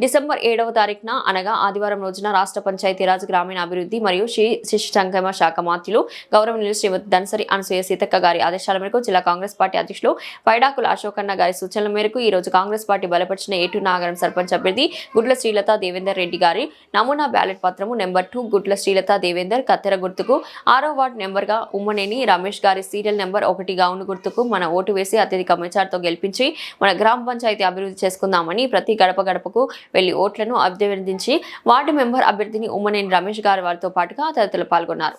December ఏడవ తారీఖున అనగా ఆదివారం రోజున రాష్ట్ర పంచాయతీరాజ్ గ్రామీణ అభివృద్ధి మరియు శ్రీ శిశు సంక్షేమ శాఖ మంత్రులు గౌరవనీయులు శ్రీమతి దన్సరి అనసూయ సీతక్క గారి ఆదేశాల మేరకు జిల్లా కాంగ్రెస్ పార్టీ అధ్యక్షులు పైడాకుల అశోకన్న గారి సూచనల మేరకు ఈ రోజు కాంగ్రెస్ పార్టీ బలపరిచిన ఏటు నాగరం సర్పంచ్ అభ్యర్థి గుడ్ల శ్రీలత దేవేందర్ రెడ్డి గారి నమూనా బ్యాలెట్ పత్రము నెంబర్ టూ గుడ్ల శ్రీలత దేవేందర్ కత్తెర గుర్తుకు ఆరో వార్డు నెంబర్గా ఉమ్మనేని రమేష్ గారి సీరియల్ నెంబర్ ఒకటి ఉన్న గుర్తుకు మన ఓటు వేసి అత్యధిక మెజార్టీతో గెలిపించి మన గ్రామ పంచాయతీ అభివృద్ధి చేసుకుందామని ప్రతి గడప గడపకు వెళ్ళి ఓట్లను అభ్యర్థించి వార్డు మెంబర్ అభ్యర్థిని ఉమ్మనేని రమేష్ గారి వారితో పాటుగా తదితరులు పాల్గొన్నారు.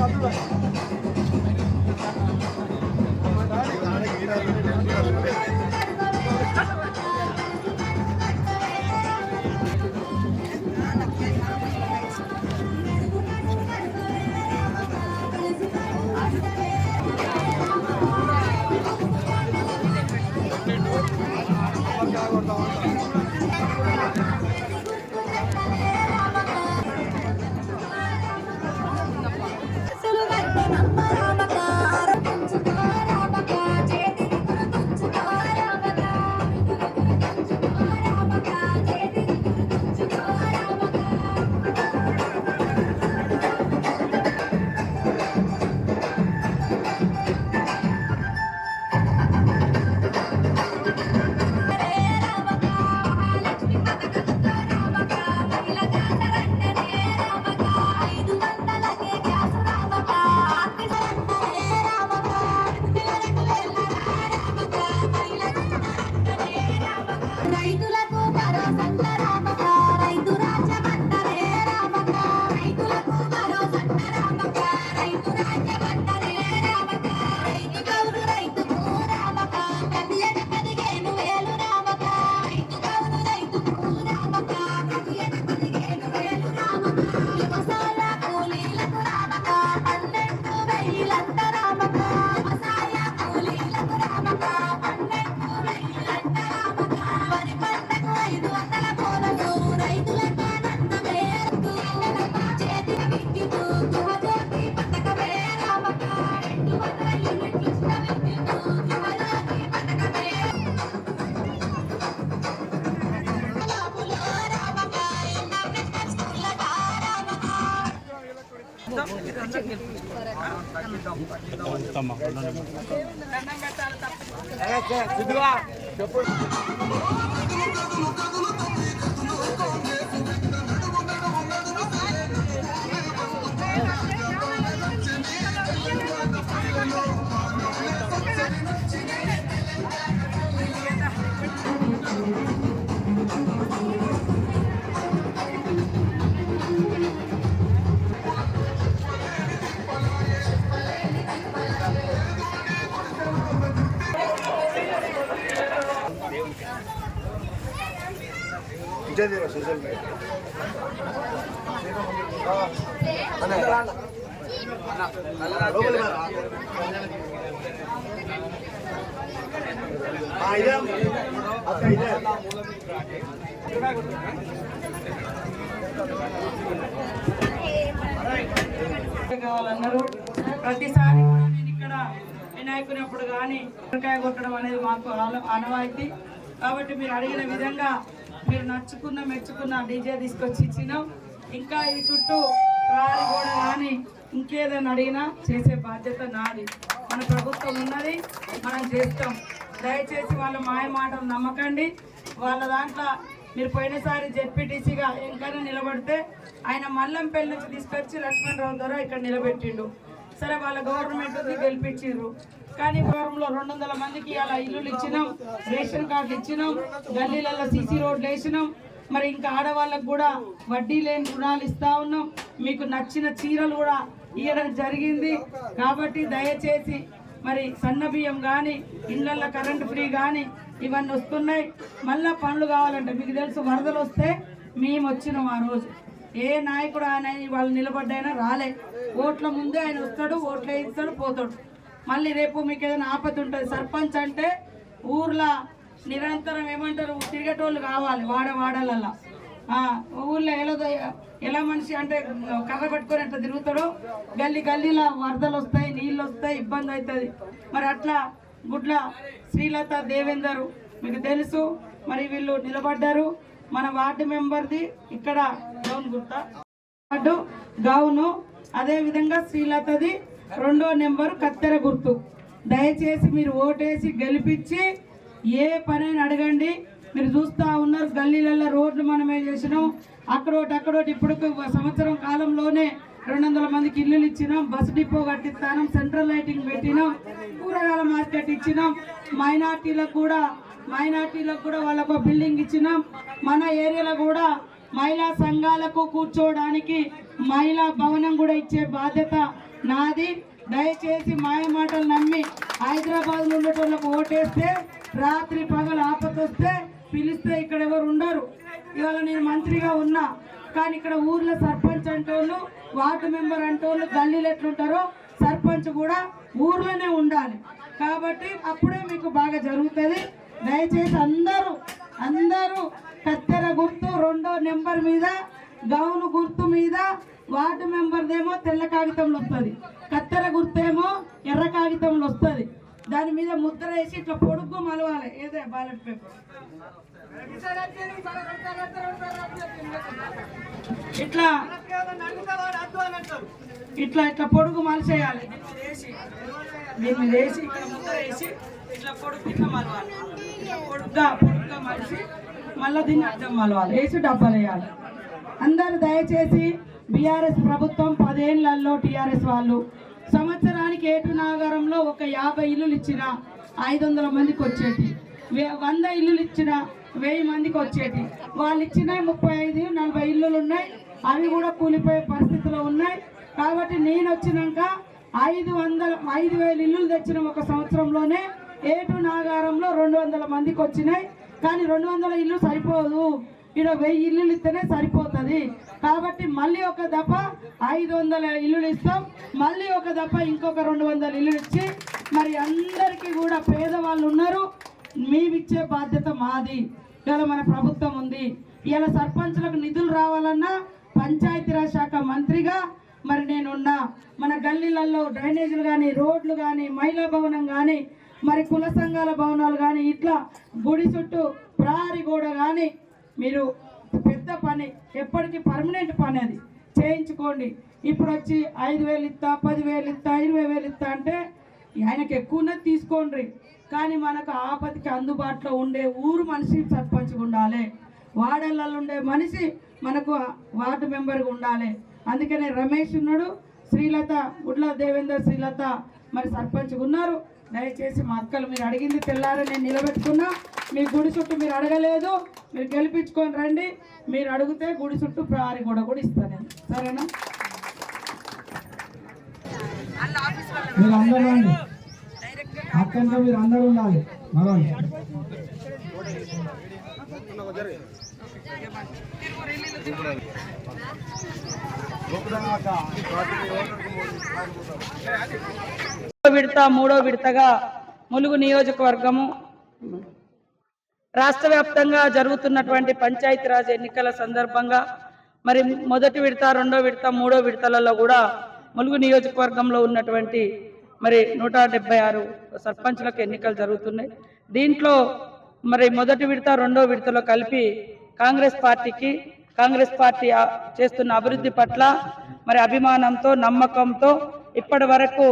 రైతులకు 走走走。哎，这知道吧？这不 lah. మీడియా ఇదే. అక్క ఇదే. కావాలన్నారు. ప్రతిసారి కూడా నేను ఇక్కడ వినాయకునప్పుడు కానీ కొబ్బరికాయ కొట్టడం అనేది మాకు ఆల- ఆనవాయితీ. కాబట్టి మీరు అడిగిన విధంగా మీరు నచ్చుకున్న మెచ్చుకున్న డీజే తీసుకొచ్చి ఇచ్చినాం. ఇంకా ఈ చుట్టూ రాలి గోడ కానీ ఇంకేదైనా అడిగినా చేసే బాధ్యత నాది. మన ప్రభుత్వం ఉన్నది మనం చేస్తాం. దయచేసి వాళ్ళ మాయ మాటలు నమ్మకండి. వాళ్ళ దాంట్లో మీరు పోయినసారి జెడ్పీటీసీగా ఎంకైనా నిలబడితే ఆయన మల్లంపల్లి నుంచి తీసుకొచ్చి లక్ష్మణరావు ద్వారా ఇక్కడ నిలబెట్టిండు. సరే వాళ్ళ గవర్నమెంట్ ఉంది కాణిపురంలో కానీ రెండు వందల మందికి అలా ఇల్లులు ఇచ్చినాం రేషన్ కార్డులు ఇచ్చినాం గల్లీలలో సీసీ రోడ్లు వేసినాం. మరి ఇంకా ఆడవాళ్ళకు కూడా వడ్డీ లేని రుణాలు ఇస్తా ఉన్నాం. మీకు నచ్చిన చీరలు కూడా ఇవ్వడం జరిగింది. కాబట్టి దయచేసి మరి సన్న బియ్యం కానీ ఇళ్ళల్లో కరెంట్ ఫ్రీ కానీ ఇవన్నీ వస్తున్నాయి. మళ్ళా పనులు కావాలంటే మీకు తెలుసు వరదలు వస్తే మేము వచ్చినాం ఆ రోజు. ఏ నాయకుడు ఆయన వాళ్ళు నిలబడ్డైనా రాలే. ఓట్ల ముందే ఆయన వస్తాడు ఓట్లు వేయిస్తాడు పోతాడు. మళ్ళీ రేపు మీకు ఏదైనా ఆపద ఉంటుంది సర్పంచ్ అంటే ఊర్లో నిరంతరం ఏమంటారు తిరిగేటోళ్ళు కావాలి వాడ వాడలల్లా. ఊర్లో ఎలా ఎలా మనిషి అంటే కర్ర పట్టుకొని అట్లా తిరుగుతాడో గల్లీ గల్లీలో వరదలు వస్తాయి నీళ్ళు వస్తాయి ఇబ్బంది అవుతుంది మరి అట్లా గుడ్ల శ్రీలత దేవేందర్ మీకు తెలుసు మరి వీళ్ళు నిలబడ్డారు. మన వార్డు మెంబర్ది ఇక్కడ గౌన్ గుర్త వార్డు గౌను అదేవిధంగా శ్రీలతది. రెండో నెంబరు కత్తెర గుర్తు. దయచేసి మీరు ఓటేసి గెలిపించి ఏ పనైనా అడగండి. మీరు చూస్తూ ఉన్నారు గల్లీలలో రోడ్లు మనమే చేసినాం. అక్కడోటి అక్కడోటి ఇప్పుడు సంవత్సరం కాలంలోనే రెండు వందల మందికి ఇల్లులు ఇచ్చినాం. బస్ డిపో కట్టిస్తాం సెంట్రల్ లైటింగ్ పెట్టినాం కూరగాయల మార్కెట్ ఇచ్చినాం. మైనార్టీలకు కూడా మైనార్టీలకు కూడా వాళ్ళకు ఒక బిల్డింగ్ ఇచ్చినాం. మన ఏరియాలో కూడా మహిళా సంఘాలకు కూర్చోవడానికి మహిళా భవనం కూడా ఇచ్చే బాధ్యత నాది దయచేసి మాయ మాటలు నమ్మి హైదరాబాద్ ఉండేటోళ్ళకు ఓటేస్తే రాత్రి పగలు ఆపతొస్తే పిలిస్తే ఇక్కడ ఎవరు ఉండరు. ఇవాళ నేను మంత్రిగా ఉన్నా కానీ ఇక్కడ ఊర్లో సర్పంచ్ అంటోళ్ళు వార్డు మెంబర్ అంటోళ్ళు గల్లీలు ఎట్లుంటారో సర్పంచ్ కూడా ఊర్లోనే ఉండాలి. కాబట్టి అప్పుడే మీకు బాగా జరుగుతుంది. దయచేసి అందరూ అందరూ కత్తెర గుర్తు రెండో నెంబర్ మీద గౌను గుర్తు మీద వార్డు మెంబర్దేమో తెల్ల కాగితంలో వస్తుంది కత్తెర గుర్తేమో ఎర్ర కాగితంలో వస్తుంది. దాని మీద ముద్ర వేసి ఇట్లా పొడుగ్గు మలవాలి ఏదే బ్యాలెట్ పేపర్ ఇట్లా ఇట్లా ఇట్లా పొడుగు మలిసేయాలి దీని మీద వేసి ఇక్కడ ముద్ర వేసి ఇట్లా పొడుగు ఇట్లా మలవాలి. పొడుగ్గా పొడుగ్గా మలిసి మళ్ళీ దీన్ని అర్థం మలవాలి. వేసి డబ్బాలు వేయాలి. అందరూ దయచేసి బీఆర్ఎస్ ప్రభుత్వం పదేళ్ళలో టీఆర్ఎస్ వాళ్ళు. సంవత్సరానికి ఏటు నాగారంలో ఒక యాభై ఇల్లులు ఇచ్చిన ఐదు వందల మందికి వచ్చేటి. వే- వంద ఇల్లులు ఇచ్చిన వెయ్యి మందికి వచ్చేటి. వాళ్ళు ఇచ్చిన ముప్పై ఐదు నలభై ఇల్లులు ఉన్నాయి. అవి కూడా కూలిపోయే పరిస్థితిలో ఉన్నాయి. కాబట్టి నేను వచ్చినాక ఐదు వందల ఐదు వేల ఇల్లులు తెచ్చిన ఒక సంవత్సరంలోనే. ఏటు నాగారంలో రెండు వందల మందికి వచ్చినాయి. కానీ రెండు వందల ఇల్లు సరిపోదు. ఇక్కడ వెయ్యి ఇల్లులు ఇస్తేనే సరిపోతుంది. కాబట్టి మళ్ళీ ఒక దఫ ఐదు వందల ఇల్లులు ఇస్తాం. మళ్ళీ ఒక దఫ ఇంకొక రెండు వందల ఇల్లులు ఇచ్చి మరి అందరికీ కూడా పేదవాళ్ళు ఉన్నారు. మేమిచ్చే బాధ్యత మాది. ఇవాళ మన ప్రభుత్వం ఉంది. ఇలా సర్పంచులకు నిధులు రావాలన్నా పంచాయతీరాజ్ శాఖ మంత్రిగా మరి నేనున్నా. మన గల్లీలలో డ్రైనేజీలు కానీ రోడ్లు కానీ మహిళా భవనం కానీ మరి కుల సంఘాల భవనాలు కానీ ఇట్లా గుడి చుట్టూ ప్రహారీ గోడ కానీ మీరు పెద్ద పని ఎప్పటికీ పర్మనెంట్ పని అది. చేయించుకోండి. ఇప్పుడు వచ్చి ఐదు వేలు ఇస్తా పదివేలు ఇస్తా ఇరవై వేలు ఇస్తా అంటే ఆయనకి ఎక్కువనే తీసుకోండి. కానీ మనకు ఆపతికి అందుబాటులో ఉండే ఊరు మనిషి సర్పంచ్గా ఉండాలి. వాడలలో ఉండే మనిషి మనకు వార్డు మెంబర్గా ఉండాలి. అందుకనే రమేష్ ఉన్నాడు శ్రీలత ఉడ్ల దేవేందర్ శ్రీలత మరి సర్పంచ్గా ఉన్నారు. దయచేసి మా అక్కలు మీరు అడిగింది తెల్లారని నేను నిలబెట్టుకున్నా. మీ గుడి చుట్టూ మీరు అడగలేదు. మీరు గెలిపించుకొని రండి. మీరు అడిగితే గుడి చుట్టూ ప్రారి కూడా కూడా ఇస్తాను నేను. సరేనా? మీరు అందరూ రండి. అక్కడితో మీరు అందరూ ఉండాలి. మరో విడత మూడో విడతగా ములుగు నియోజకవర్గము రాష్ట్ర వ్యాప్తంగా జరుగుతున్నటువంటి పంచాయతీరాజ్ ఎన్నికల సందర్భంగా మరి మొదటి విడత రెండో విడత మూడో విడతలలో కూడా ములుగు నియోజకవర్గంలో ఉన్నటువంటి మరి నూట డెబ్బై ఆరు సర్పంచ్లకు ఎన్నికలు జరుగుతున్నాయి. దీంట్లో మరి మొదటి విడత రెండో విడతలో కలిపి కాంగ్రెస్ పార్టీకి కాంగ్రెస్ పార్టీ చేస్తున్న అభివృద్ధి పట్ల మరి అభిమానంతో నమ్మకంతో ఇప్పటి వరకు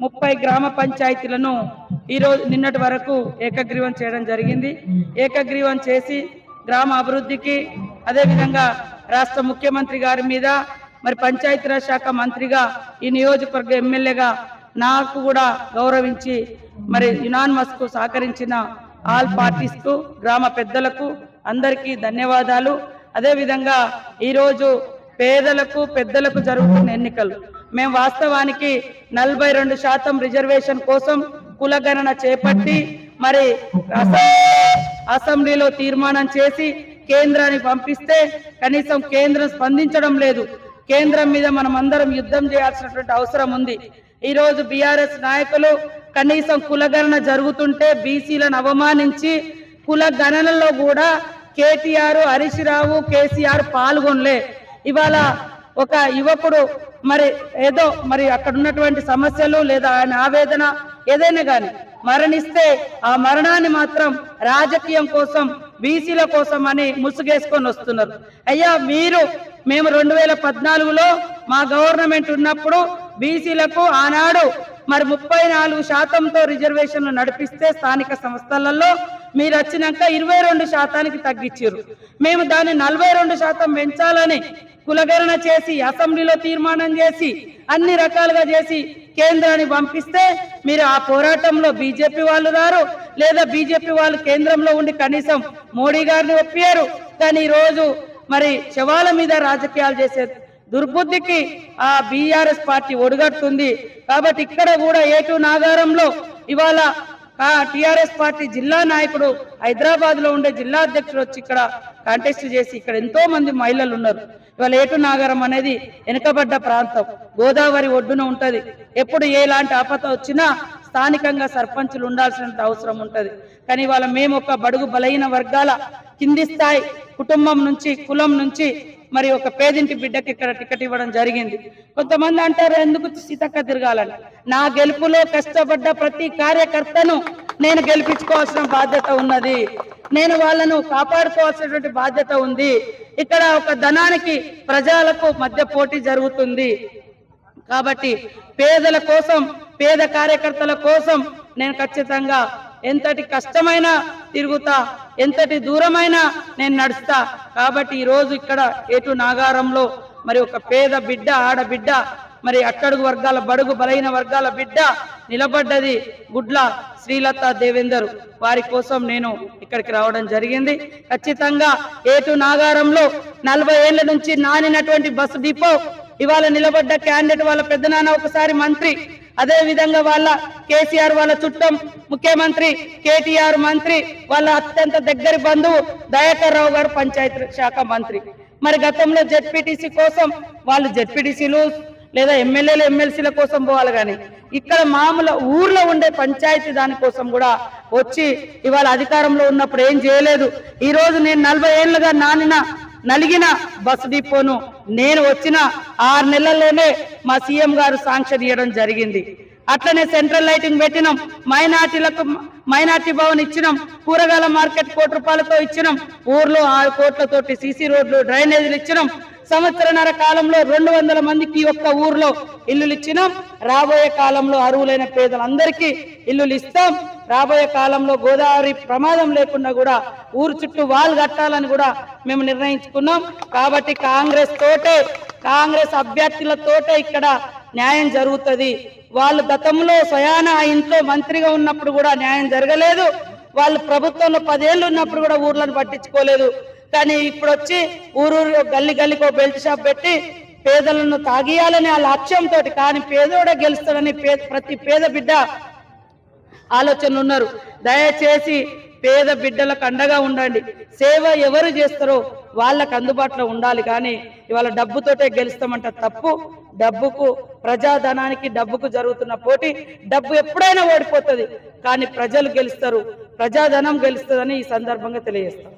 ముప్పై గ్రామ పంచాయతీలను ఈరోజు నిన్నటి వరకు ఏకగ్రీవం చేయడం జరిగింది. ఏకగ్రీవం చేసి గ్రామ అభివృద్ధికి అదేవిధంగా రాష్ట్ర ముఖ్యమంత్రి గారి మీద మరి పంచాయతీరాజ్ శాఖ మంత్రిగా ఈ నియోజకవర్గ ఎమ్మెల్యేగా నాకు కూడా గౌరవించి మరి యునాన్మస్కు సహకరించిన ఆల్ పార్టీస్కు గ్రామ పెద్దలకు అందరికీ ధన్యవాదాలు. అదేవిధంగా ఈరోజు పేదలకు పెద్దలకు జరుగుతున్న ఎన్నికలు. మేము వాస్తవానికి నలభై రెండు శాతం రిజర్వేషన్ కోసం కులగణన చేపట్టి మరి అసెంబ్లీ- అసెంబ్లీలో తీర్మానం చేసి కేంద్రానికి పంపిస్తే కనీసం కేంద్రం స్పందించడం లేదు. కేంద్రం మీద మనం అందరం యుద్ధం చేయాల్సినటువంటి అవసరం ఉంది. ఈ రోజు బీఆర్ఎస్ నాయకులు కనీసం కులగణన జరుగుతుంటే బీసీలను అవమానించి కుల గణనలో కూడా కేటీఆర్ హరీష్ రావు కేసీఆర్ పాల్గొనలే. ఇవాళ ఒక యువకుడు మరి ఏదో మరి అక్కడ ఉన్నటువంటి సమస్యలు లేదా ఆయన ఆవేదన ఏదైనా కానీ మరణిస్తే ఆ మరణాన్ని మాత్రం రాజకీయం కోసం బీసీల కోసం అని ముసుగేసుకొని వస్తున్నారు. అయ్యా మీరు మేము రెండు వేల పద్నాలుగులో మా గవర్నమెంట్ ఉన్నప్పుడు బీసీలకు ఆనాడు మరి ముప్పై నాలుగు శాతంతో రిజర్వేషన్లు నడిపిస్తే స్థానిక సంస్థలలో మీరు వచ్చినాక ఇరవై రెండు శాతానికి తగ్గించారు. మేము దాన్ని నలభై రెండు శాతం పెంచాలని కులగణన చేసి అసెంబ్లీలో తీర్మానం చేసి అన్ని రకాలుగా చేసి కేంద్రాన్ని పంపిస్తే మీరు ఆ పోరాటంలో బీజేపీ వాళ్ళు రారు లేదా బీజేపీ వాళ్ళు కేంద్రంలో ఉండి కనీసం మోడీ గారిని ఒప్పారు కానీ ఈరోజు రోజు మరి శవాల మీద రాజకీయాలు చేసే దుర్బుద్ధికి ఆ బీఆర్ఎస్ పార్టీ ఒడుగడుతుంది కాబట్టి ఇక్కడ కూడా ఏటు నాగారంలో ఇవాళ టిఆర్ఎస్ పార్టీ జిల్లా నాయకుడు హైదరాబాద్లో ఉండే జిల్లా అధ్యక్షుడు వచ్చి ఇక్కడ కాంటెస్ట్ చేసి ఇక్కడ ఎంతో మంది మహిళలు ఉన్నారు. ఇవాళ ఏటు నాగరం అనేది వెనుకబడ్డ ప్రాంతం. గోదావరి ఒడ్డున ఉంటది. ఎప్పుడు ఎలాంటి ఆపద వచ్చినా స్థానికంగా సర్పంచులు ఉండాల్సిన అవసరం ఉంటది. కానీ ఇవాళ మేము ఒక బడుగు బలహీన వర్గాల కింది స్థాయి కుటుంబం నుంచి కులం నుంచి మరి ఒక పేదింటి బిడ్డకి ఇక్కడ టికెట్ ఇవ్వడం జరిగింది. కొంతమంది అంటారు ఎందుకు సీతక్క తిరగాలని? నా గెలుపులో కష్టపడ్డ ప్రతి కార్యకర్తను నేను గెలిపించుకోవాల్సిన బాధ్యత ఉన్నది. నేను వాళ్ళను కాపాడుకోవాల్సినటువంటి బాధ్యత ఉంది. ఇక్కడ ఒక ధనానికి ప్రజలకు మధ్య పోటీ జరుగుతుంది. కాబట్టి పేదల కోసం పేద కార్యకర్తల కోసం నేను ఖచ్చితంగా ఎంతటి కష్టమైన తిరుగుతా. ఎంతటి దూరమైనా నేను నడుస్తా. కాబట్టి ఈ రోజు ఇక్కడ ఏటు నాగారంలో మరి ఒక పేద బిడ్డ ఆడబిడ్డ మరి అట్టడుగు వర్గాల బడుగు బలైన వర్గాల బిడ్డ నిలబడ్డది గుడ్ల శ్రీలత దేవేందర్. వారి కోసం నేను ఇక్కడికి రావడం జరిగింది. ఖచ్చితంగా ఏటు నాగారంలో నలభై ఏళ్ళ నుంచి నానినటువంటి బస్సు డిపో ఇవాళ నిలబడ్డ క్యాండిడేట్ వాళ్ళ పెద్దనాన్న ఒకసారి మంత్రి అదే విధంగా వాళ్ళ కేసీఆర్ వాళ్ళ చుట్టం ముఖ్యమంత్రి కేటీఆర్ మంత్రి వాళ్ళ అత్యంత దగ్గరి బంధువు దయాకర్ రావు గారు పంచాయతీ శాఖ మంత్రి. మరి గతంలో జెడ్పీటీసీ కోసం వాళ్ళు జెడ్పీటీసీలు లేదా ఎమ్మెల్యేలు ఎమ్మెల్సీల కోసం పోవాలి కానీ ఇక్కడ మామూలు ఊర్లో ఉండే పంచాయతీ దానికోసం కూడా వచ్చి ఇవాళ అధికారంలో ఉన్నప్పుడు ఏం చేయలేదు. ఈ రోజు నేను నలభై ఏళ్ళుగా నానిన నలిగిన బస్ డిపోను నేను వచ్చిన ఆరు నెలల్లోనే మా సీఎం గారు శాంక్షన్ ఇవ్వడం జరిగింది. అట్లనే సెంట్రల్ లైటింగ్ పెట్టినాం. మైనార్టీలకు మైనార్టీ భవన్ ఇచ్చినాం. కూరగాయల మార్కెట్ కోటి రూపాయలతో ఇచ్చినాం. ఊర్లో ఆరు కోట్లతోటి సీసీ రోడ్లు డ్రైనేజీలు ఇచ్చినాం. సంవత్సరన్నర కాలంలో రెండు వందల మందికి ఒక్క ఊర్లో ఇల్లులు ఇచ్చినాం. రాబోయే కాలంలో అరువులైన పేదలందరికీ ఇల్లులు ఇస్తాం. రాబోయే కాలంలో గోదావరి ప్రమాదం లేకుండా కూడా ఊరు చుట్టూ వాల్ కట్టాలని కూడా మేము నిర్ణయించుకున్నాం. కాబట్టి కాంగ్రెస్ తోటే కాంగ్రెస్ అభ్యర్థులతోటే ఇక్కడ న్యాయం జరుగుతుంది. వాళ్ళు గతంలో స్వయాన ఆ ఇంట్లో మంత్రిగా ఉన్నప్పుడు కూడా న్యాయం జరగలేదు. వాళ్ళు ప్రభుత్వంలో పదేళ్ళు ఉన్నప్పుడు కూడా ఊర్లను పట్టించుకోలేదు. కానీ ఇప్పుడు వచ్చి ఊరూరు గల్లి గల్లికో బెల్ట్ షాప్ పెట్టి పేదలను తాగియాలని ఆ లక్ష్యంతో కానీ పేదోడే గెలుస్తాడని ప్రతి పేద బిడ్డ ఆలోచనలు ఉన్నారు. దయచేసి పేద బిడ్డలకు అండగా ఉండండి. సేవ ఎవరు చేస్తారో వాళ్ళకు అందుబాటులో ఉండాలి కానీ ఇవాళ డబ్బుతోటే గెలుస్తామంట తప్పు. డబ్బుకు ప్రజాధనానికి డబ్బుకు జరుగుతున్న పోటీ. డబ్బు ఎప్పుడైనా ఓడిపోతుంది. కానీ ప్రజలు గెలుస్తారు ప్రజాధనం గెలుస్తుందని ఈ సందర్భంగా తెలియజేస్తాం.